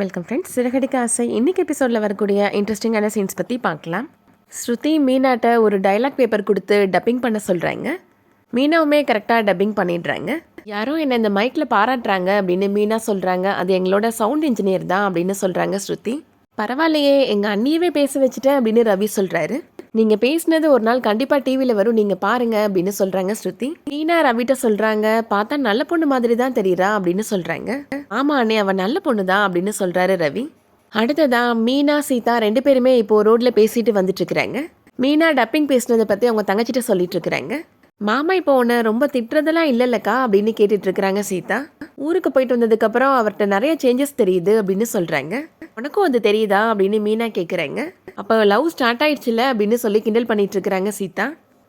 Welcome friends Siragadikka ஆசை. இன்னைக்கு எபிசோடில் வரக்கூடிய இன்ட்ரெஸ்டிங்கான சீன்ஸ் பற்றி பார்க்கலாம். ஸ்ருதி மீனாட்ட ஒரு டைலாக் பேப்பர் கொடுத்து டப்பிங் பண்ண சொல்கிறாங்க மீனாவுமே கரெக்டாக டப்பிங் பண்ணிடுறாங்க. யாரோ என்னை இந்த மைக்கில் பாராட்டுறாங்க அப்படின்னு மீனா சொல்கிறாங்க அது எங்களோட சவுண்ட் இன்ஜினியர் தான் அப்படின்னு சொல்கிறாங்க ஸ்ருதி. பரவாயில்லையே எங்கள் அண்ணியவே பேச வச்சுட்டேன் அப்படின்னு ரவி சொல்கிறாரு நீங்கள் பேசினது ஒரு நாள் கண்டிப்பாக டிவியில் வரும். நீங்கள் பாருங்க அப்படின்னு சொல்கிறாங்க ஸ்ருதி. மீனா ரவிட்ட சொல்கிறாங்க பார்த்தா நல்ல பொண்ணு மாதிரி தான் தெரியுறா அப்படின்னு சொல்கிறாங்க ஆமா அண்ணே அவன் நல்ல பொண்ணு தான் அப்படின்னு சொல்கிறாரு ரவி. அடுத்ததா மீனா சீதா ரெண்டு பேருமே இப்போ ரோட்ல பேசிட்டு வந்துட்டு இருக்கிறாங்க. மீனா டப்பிங் பேசுனதை பற்றி அவங்க தங்கச்சிட்ட சொல்லிட்டு இருக்கிறாங்க. மாமா இப்போ உன்னை ரொம்ப திட்டுறதெல்லாம் இல்லைல்லக்கா அப்படின்னு கேட்டுட்டு இருக்கிறாங்க சீதா. ஊருக்கு போயிட்டு வந்ததுக்கப்புறம் அவர்கிட்ட நிறைய சேஞ்சஸ் தெரியுது அப்படின்னு சொல்கிறாங்க உனக்கும் அது தெரியுதா அப்படின்னு மீனா கேட்குறாங்க அப்போ லவ் ஸ்டார்ட் ஆயிடுச்சுல அப்படின்னு சொல்லி கிண்டல் பண்ணிட்டு இருக்கிறாங்க சீதா.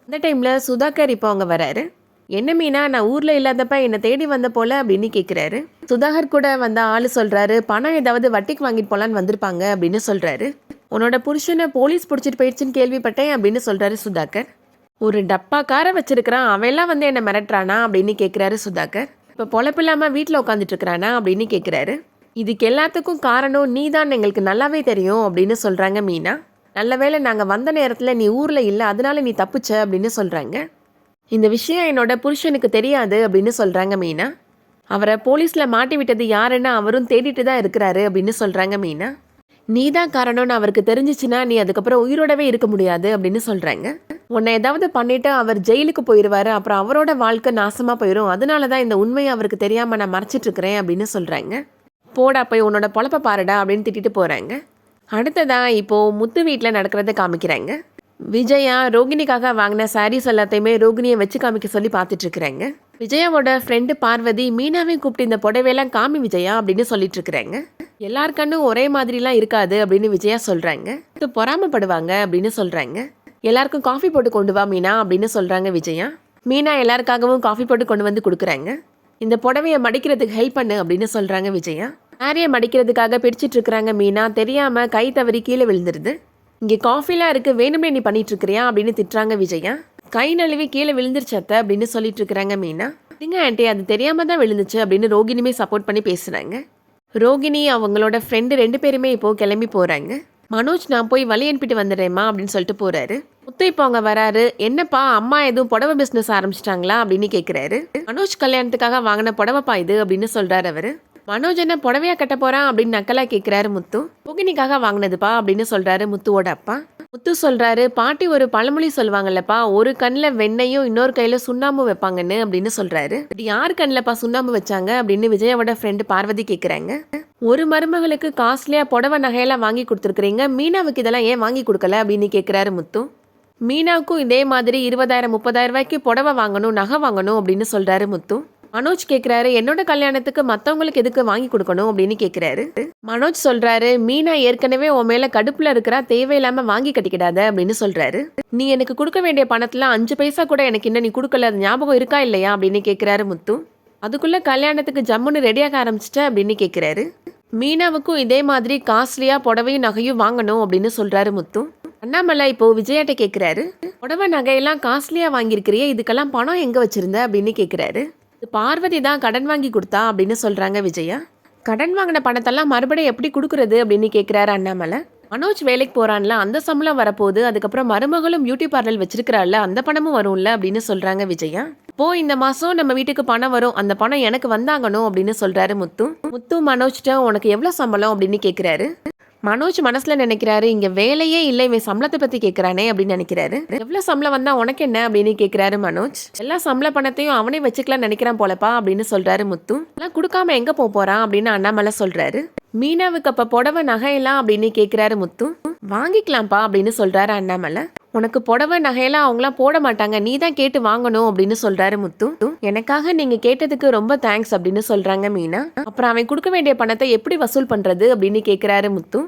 அந்த டைமில் சுதாகர் இப்போ அவங்க வராரு. என்ன மீனா நான் ஊரில் இல்லாதப்ப என்னை தேடி வந்த போல அப்படின்னு கேட்குறாரு சுதாகர் கூட வந்த ஆள் சொல்கிறாரு பணம் ஏதாவது வட்டிக்கு வாங்கிட்டு போகலான்னு வந்திருப்பாங்க அப்படின்னு சொல்கிறாரு உன்னோட புருஷனை போலீஸ் பிடிச்சிட்டு போயிடுச்சுன்னு கேள்விப்பட்டேன் அப்படின்னு சொல்கிறாரு சுதாகர். ஒரு டப்பா காரை வச்சிருக்கிறான் அவெல்லாம் வந்து என்னை மிரட்டுறானா அப்படின்னு கேட்குறாரு சுதாகர். இப்போ பொழப்பில்லாமல் வீட்டில் உட்காந்துட்டு இருக்கிறானா அப்படின்னு கேட்குறாரு இதுக்கு எல்லாத்துக்கும் காரணம் நீ தான் எங்களுக்கு நல்லாவே தெரியும் அப்படின்னு சொல்கிறாங்க மீனா. நல்ல வேளை நாங்கள் வந்த நேரத்தில் நீ ஊரில் இல்லை அதனால நீ தப்பிச்ச அப்படின்னு சொல்கிறாங்க இந்த விஷயம் என்னோட புருஷனுக்கு தெரியாது அப்படின்னு சொல்கிறாங்க மீனா. அவரை போலீஸில் மாட்டி விட்டது யாருன்னு அவரும் தேடிட்டு தான் இருக்கிறாரு அப்படின்னு சொல்கிறாங்க மீனா. நீ தான் காரணம்னு அவருக்கு தெரிஞ்சிச்சுன்னா நீ அதுக்கப்புறம் உயிரோடவே இருக்க முடியாது அப்படின்னு சொல்கிறாங்க உன்னை ஏதாவது பண்ணிட்டு அவர் ஜெயிலுக்கு போயிடுவாரு அப்புறம் அவரோட வாழ்க்கை நாசமாக போயிடும் அதனால தான் இந்த உண்மையை அவருக்கு தெரியாமல் நான் மறைச்சிட்டு இருக்கிறேன் அப்படின்னு சொல்கிறாங்க போடா போய் உன்னோட பொழப்ப பாருடா அப்படின்னு திட்டிட்டு போகிறாங்க அடுத்ததா இப்போ முத்து வீட்டில் நடக்கிறத காமிக்கிறாங்க. விஜயா ரோகிணிக்காக வாங்கின சாரீஸ் எல்லாத்தையுமே ரோகிணியை வச்சு காமிக்க சொல்லி பார்த்துட்டு இருக்கிறாங்க. விஜயாவோட ஃப்ரெண்டு பார்வதி மீனாவையும் கூப்பிட்டு இந்த புடவையெல்லாம் காமி விஜயா அப்படின்னு சொல்லிட்டு இருக்கிறாங்க. எல்லார் கண்ணும் ஒரே மாதிரிலாம் இருக்காது அப்படின்னு விஜயா சொல்கிறாங்க இது பொறாமப்படுவாங்க அப்படின்னு சொல்கிறாங்க எல்லாருக்கும் காஃபி போட்டு கொண்டு வா மீனா அப்படின்னு சொல்கிறாங்க விஜயா. மீனா எல்லாருக்காகவும் காஃபி போட்டு கொண்டு வந்து கொடுக்குறாங்க. இந்த புடவையை மடிக்கிறதுக்கு ஹெல்ப் பண்ணு அப்படின்னு சொல்கிறாங்க விஜயா. சாரியை மடிக்கிறதுக்காக பிடிச்சிட்டு இருக்கிறாங்க மீனா. தெரியாமல் கை தவறி கீழே விழுந்துருது. இங்கே காஃபிலாம் இருக்குது வேணுமே நீ பண்ணிட்டு இருக்கிறியா அப்படின்னு திட்டுறாங்க விஜயா. கை நழுவி கீழே விழுந்துருச்சத்த அப்படின்னு சொல்லிட்டு இருக்கிறாங்க மீனா. நீங்கள் ஆண்டி அது தெரியாமல் தான் விழுந்துச்சு அப்படின்னு ரோகிணியுமே சப்போர்ட் பண்ணி பேசுகிறாங்க ரோகிணி அவங்களோட ஃப்ரெண்டு ரெண்டு பேருமே இப்போ கிளம்பி போகிறாங்க மனோஜ் நான் போய் வழி அனுப்பிட்டு வந்துடுறேம்மா அப்படின்னு சொல்லிட்டு போறாரு. முத்து இப்போ அவங்க வராரு. என்னப்பா அம்மா எதுவும் புடவை பிசினஸ் ஆரம்பிச்சிட்டாங்களா அப்படின்னு கேட்குறாரு மனோஜ் கல்யாணத்துக்காக வாங்கின புடவைப்பா இது அப்படின்னு சொல்றாரு அவரு. மனோஜ் என்ன புடவையா கட்ட போறான் அப்படின்னு நக்கலா கேட்குறாரு முத்து. புகினிக்காக வாங்கினதுப்பா அப்படின்னு சொல்றாரு முத்துவோட அப்பா. முத்து சொல்றாரு பாட்டி ஒரு பழமொழி சொல்லுவாங்கல்லப்பா ஒரு கண்ணில் வெண்ணையும் இன்னொரு கையில சுண்ணாம்பு வைப்பாங்கன்னு அப்படின்னு சொல்றாரு. "அப்படி யார் கண்ணிலப்பா சுண்ணாம்பு வச்சாங்க? அப்படின்னு விஜயாவோட ஃப்ரெண்டு பார்வதி கேட்குறாங்க ஒரு மருமகளுக்கு காஸ்ட்லியா புடவை நகையெல்லாம் வாங்கி கொடுத்துருக்குறீங்க மீனாவுக்கு இதெல்லாம் ஏன் வாங்கி கொடுக்கல? அப்படின்னு கேட்குறாரு முத்து. மீனாவுக்கும் இதே மாதிரி இருபதாயிரம் முப்பதாயிரம் ரூபாய்க்கு புடவை வாங்கணும் நகை வாங்கணும் அப்படின்னு சொல்றாரு முத்து. மனோஜ் கேட்குறாரு என்னோட கல்யாணத்துக்கு மற்றவங்களுக்கு எதுக்கு வாங்கி கொடுக்கணும்? அப்படின்னு கேட்குறாரு மனோஜ் சொல்றாரு மீனா ஏற்கனவே உன் மேல கடுப்புல இருக்கிறா தேவையில்லாம வாங்கி கட்டிக்கிடாத அப்படின்னு சொல்றாரு. நீ எனக்கு கொடுக்க வேண்டிய பணத்துல அஞ்சு பைசா கூட எனக்கு இன்னும் நீ கொடுக்கல அது ஞாபகம் இருக்கா இல்லையா? அப்படின்னு கேட்குறாரு முத்து. அதுக்குள்ள கல்யாணத்துக்கு ஜம்முன்னு ரெடியாக ஆரம்பிச்சிட்ட? அப்படின்னு கேட்குறாரு மீனாவுக்கும் இதே மாதிரி காஸ்ட்லியா புடவையும் நகையும் வாங்கணும் அப்படின்னு சொல்றாரு முத்து. அண்ணாமலை இப்போ விஜயாட்ட கேட்குறாரு புடவை நகையெல்லாம் காஸ்ட்லியா வாங்கியிருக்கிறியே இதுக்கெல்லாம் பணம் எங்க வச்சிருந்த? அப்படின்னு கேட்குறாரு இது பார்வதி தான் கடன் வாங்கி கொடுத்தா அப்படின்னு சொல்கிறாங்க விஜயா. கடன் வாங்கின பணத்தெல்லாம் மறுபடியும் எப்படி கொடுக்குறது அப்படின்னு கேட்குறாரு அண்ணாமலை. மனோஜ் வேலைக்கு போகிறான்ல அந்த சம்பளம் வரப்போகுது அதுக்கப்புறம் மருமகளும் பியூட்டி பார்லர் வச்சிருக்கிறாள்ல அந்த பணமும் வரும்ல அப்படின்னு சொல்கிறாங்க விஜயா. போ இந்த மாதம் நம்ம வீட்டுக்கு பணம் வரும் அந்த பணம் எனக்கு வந்தாங்கணும் அப்படின்னு சொல்கிறாரு முத்து. முத்து மனோஜ்ட்ட உனக்கு எவ்வளோ சம்பளம்? அப்படின்னு கேட்குறாரு மனோஜ் மனசில் நினைக்கிறாரு இங்கே வேலையே இல்லை இவன் சம்பளத்தை பற்றி கேட்குறானே அப்படின்னு நினைக்கிறாரு. எவ்வளோ சம்பளம் வந்தால் உனக்கு என்ன அப்படின்னு கேட்குறாரு மனோஜ். எல்லா சம்பள பணத்தையும் அவனே வச்சுக்கலாம் நினைக்கிறான் போலப்பா அப்படின்னு சொல்கிறாரு முத்து. எல்லாம் கொடுக்காம எங்கே போக போகிறான் அப்படின்னு அண்ணாமலை சொல்கிறாரு மீனாவுக்கு அப்போ புடவை நகையெல்லாம் அப்படின்னு கேட்குறாரு முத்து. வாங்கிக்கலாம்ப்பா அப்படின்னு சொல்கிறாரு அண்ணாமலை. உனக்கு புடவை நகையெல்லாம் அவங்களாம் போட மாட்டாங்க. நீ தான் கேட்டு வாங்கணும் அப்படின்னு சொல்றாரு முத்து. எனக்காக நீங்க கேட்டதுக்கு ரொம்ப தேங்க்ஸ் அப்படின்னு சொல்றாங்க மீனா. அப்புறம் அவன் கொடுக்க வேண்டிய பணத்தை எப்படி வசூல் பண்றது அப்படின்னு கேட்கிறாரு முத்து.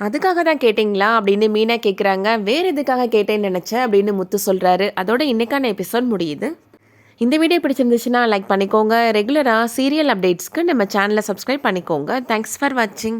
அதுக்காக தான் கேட்டிங்களா அப்படின்னு மீனா கேட்குறாங்க வேறு எதுக்காக கேட்டேன்னு நினச்சேன் அப்படின்னு முத்து சொல்கிறாரு அதோட இன்றைக்கான எபிசோட் முடியுது. இந்த வீடியோ பிடிச்சிருந்துச்சுன்னா லைக் பண்ணிக்கோங்க. ரெகுலராக சீரியல் அப்டேட்ஸ்க்கு நம்ம சேனலை சப்ஸ்கிரைப் பண்ணிக்கோங்க. தேங்க்ஸ் ஃபார் வாட்சிங்